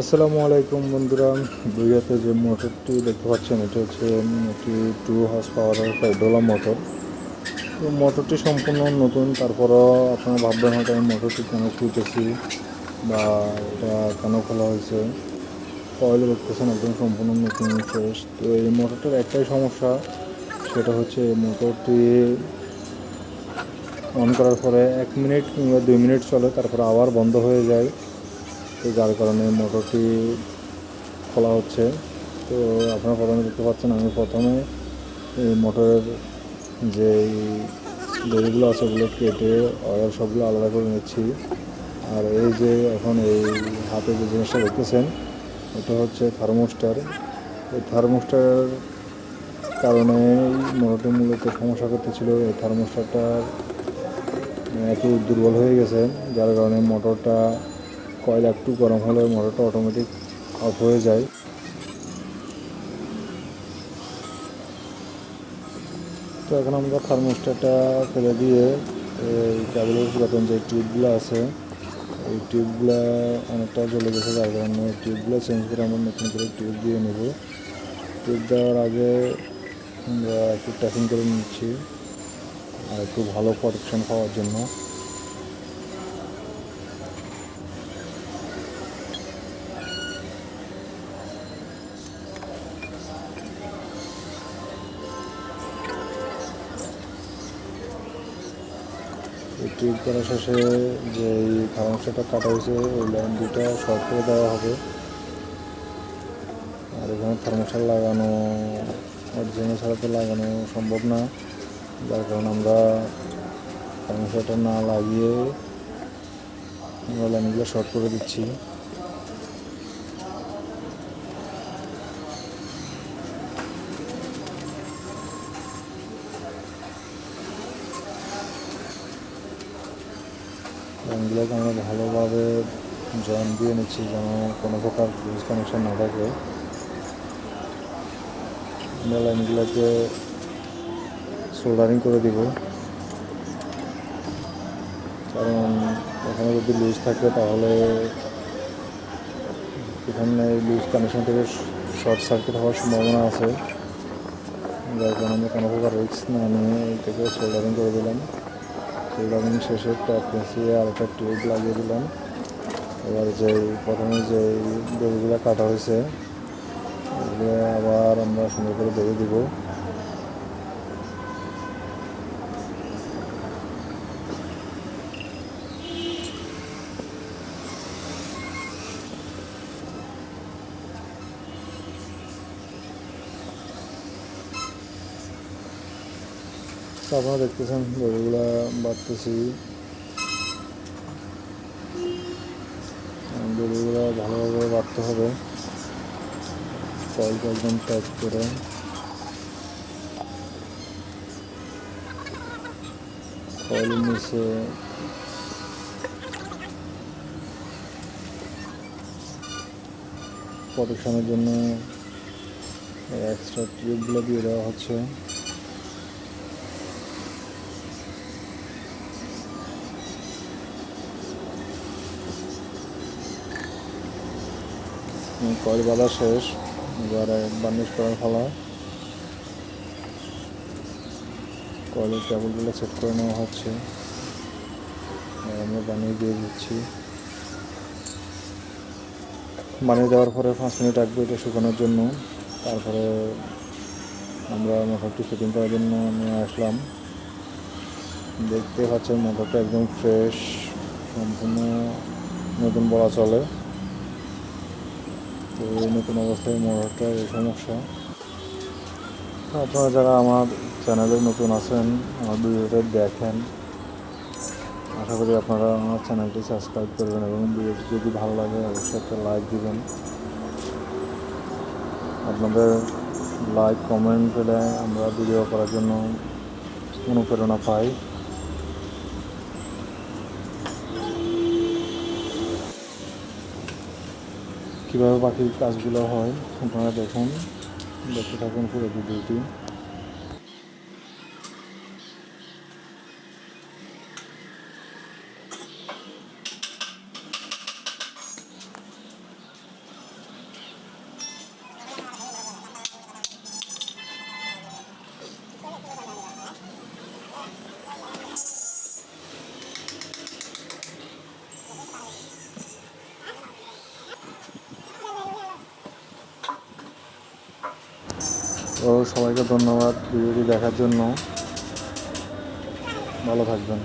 আসসালামু আলাইকুম বন্ধুরা। দুইয়াতে যে মোটরটি দেখতে পাচ্ছেন, এটি হচ্ছে একটি টু হার্স পাওয়ারের ডোলা মোটর। তো মোটরটি সম্পূর্ণ নতুন, তারপরও আপনারা ভাববেন হয়তো আমি মোটরটি কেন খুলতেছি বা এটা কেন খোলা হয়েছে। কয়েল দেখতেছেন একদম সম্পূর্ণ নতুন ফ্রেশ তো এই মোটরটার একটাই সমস্যা, সেটা হচ্ছে এই মোটরটি অন করার পরে এক মিনিট কিংবা দুই মিনিট চলে, তারপরে আবার বন্ধ হয়ে যায়। তো যার কারণে মোটরটি খোলা হচ্ছে। তো আপনারা প্রথমে দেখতে পাচ্ছেন, আমি প্রথমে এই মোটরের যে দড়িগুলো আছে, ওগুলো কেটে অয়েল সবগুলো আলাদা করে নিচ্ছি। আর এই যে এখন এই হাতে যে জিনিসটা দেখতেছেন, এটা হচ্ছে থার্মোস্টার। এই থার্মোস্টার কারণে মোটরটি মূলত সমস্যা করতেছিল। এই থার্মোস্টারটা একটু দুর্বল হয়ে গেছে, যার কারণে মোটরটা কয়েল একটু গরম হলে মোটরটা অটোমেটিক অফ হয়ে যায়। তো এখন আমরা থার্মোস্টারটা ফেলে দিয়ে, এই কেবলের পুরাতন যে টিউবগুলো আছে, এই টিউবগুলো অনেকটা জ্বলে গেছে, যার কারণে টিউবগুলো চেঞ্জ করে আমরা নতুন করে টিউব দিয়ে নেব। টিউব দেওয়ার আগে আমরা একটু ট্যাপিং করে নিচ্ছি, আর একটু ভালো প্রোটেকশন পাওয়ার জন্য। টিউব করা শেষে যে থার্মোস্টারটা কাটা হয়েছে ওই লাইন দুটা শর্ট করে দেওয়া হবে। আর এখানে থার্মোসার লাগানো অরিজিনাল ছাড়া তো লাগানো সম্ভব না। যার কারণে আমরা থার্মোসারটা না লাগিয়ে আমরা লাইনগুলো শর্ট করে দিচ্ছি। লাইনগুলোকে আমরা ভালোভাবে জয়েন দিয়ে নিচ্ছি যেন কোনো প্রকার লুজ কানেকশন না থাকে। আমরা লাইনগুলোকে সোল্ডারিং করে দিব। কারণ এখানে যদি লুজ থাকে তাহলে এখানে লুজ কানেকশন থেকে শর্ট সার্কিট হওয়ার সম্ভাবনা আছে। যার কারণে কোনো প্রকার রিস্ক না নিয়ে এটাকে সোল্ডারিং করে দিলাম। সোল্ডারিং শেষে ট্যাপ পেঁচিয়ে আর একটা টিউব লাগিয়ে দিলাম। এবার যে প্রথমে যে দড়িগুলো কাটা হয়েছে, এগুলো আবার আমরা সুন্দর করে বেঁধে দিব। আপনারা দেখতেছেন, দড়িগুলো বাড়তেছি। দড়িগুলো ভালোভাবে বাড়তে হবে। কয়েলটা একদম টাইট করে। কয়েলের নিচে। প্রোটেকশনের জন্য এক্সট্রা টিউবগুলো দিয়ে দেওয়া হচ্ছে। কয়েল বাঁধা শেষ। এবারে বার্নিশ করার ফলা কয়েলের কেবলগুলো সেট করে নেওয়া হচ্ছে। আমরা বানিয়ে দিয়ে দিচ্ছি। বানিয়ে দেওয়ার পরে পাঁচ মিনিট রাখব এটা শুকানোর জন্য। তারপরে আমরা মোটরটি ফিটিং করার জন্য নিয়ে আসলাম। দেখতে পাচ্ছেন, মোটরটা একদম ফ্রেশ সম্পূর্ণ নতুন বলা চলে। তো নতুন অবস্থায় মোটরটা এই সমস্যা। আপনারা যারা আমার চ্যানেলে নতুন আছেন, আমার ভিডিওটা দেখেন, আশা করি আপনারা আমার চ্যানেলটি সাবস্ক্রাইব করবেন এবং ভিডিওটি যদি ভালো লাগে, অবশ্যই একটা লাইক দিবেন। আপনাদের লাইক, কমেন্ট পেলে আমরা ভিডিও করার জন্য অনুপ্রেরণা পাই। কীভাবে পাখির কাজগুলো হয় আপনারা দেখুন দেখতে থাকুন পুরো ভিডিওটি Thank you. তো সবাইকে ধন্যবাদ ভিডিওটি দেখার জন্য। ভালো থাকবেন।